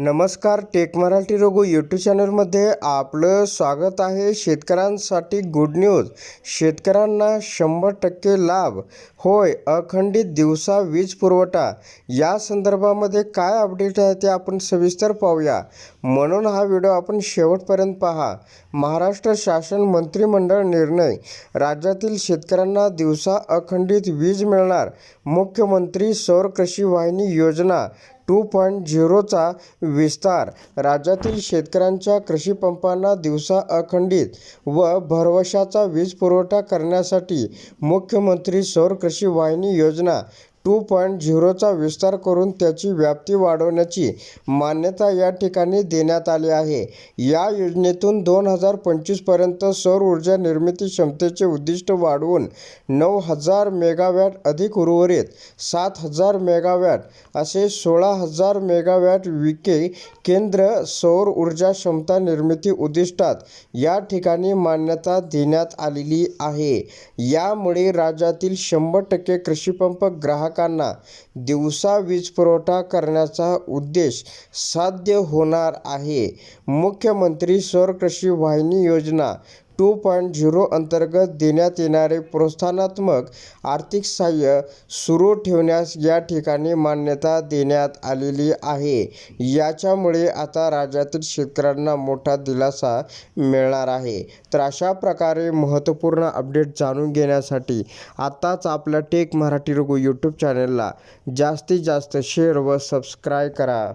नमस्कार take Marathi Raghu YouTube चॅनलमध्ये आपलं स्वागत आहे शेतकऱ्यांसाठी गुड न्यूज शेतकऱ्यांना शंभर टक्के लाभ. होय अखंडित दिवसा वीज पुरवठा. या संदर्भामध्ये काय अपडेट आहे ते आपण सविस्तर पाहूया. म्हणून हा व्हिडिओ आपण शेवटपर्यंत पहा. महाराष्ट्र शासन मंत्रिमंडळ निर्णय. राज्यातील शेतकऱ्यांना दिवसा अखंडित वीज मिळणार. मुख्यमंत्री सौर कृषी वाहिनी योजना. टू पॉईंट झिरोचा विस्तार राज्यातील शेतकऱ्यांच्या कृषीपंपांना दिवसा अखंडित व भरवशाचा वीज पुरवठा करण्यासाठी मुख्यमंत्री सौर कृषी वाहिनी योजना टू पॉईंट झिरोचा विस्तार करून त्याची व्याप्ती वाढवण्याची मान्यता या ठिकाणी देण्यात आली आहे. या योजनेतून दोन हजार पंचवीसपर्यंत सौर ऊर्जा निर्मिती क्षमतेचे उद्दिष्ट वाढवून नऊ हजार मेगावॅट अधिक उर्वरित सात हजार मेगावॅट असे सोळा हजार मेगावॅट विके केंद्र सौर ऊर्जा क्षमता निर्मिती उद्दिष्टात या ठिकाणी मान्यता देण्यात आलेली आहे. यामुळे राज्यातील शंभर टक्के कृषीपंप ग्राहक ग्राहकांना दिवसा वीज पुरवठा करण्याचा उद्देश साध्य होणार आहे. मुख्यमंत्री सौर कृषी वाहिनी योजना टू पॉईंट झिरो अंतर्गत देण्यात येणारे प्रोत्साहनात्मक आर्थिक सहाय्य सुरू ठेवण्यास या ठिकाणी मान्यता देण्यात आलेली आहे. याच्यामुळे आता राज्यातील शेतकऱ्यांना मोठा दिलासा मिळणार आहे. तर अशा प्रकारे महत्त्वपूर्ण अपडेट जाणून घेण्यासाठी आत्ताच आपल्या टेक मराठी रघु यूट्यूब चॅनलला जास्तीत जास्त शेअर व सबस्क्राईब करा.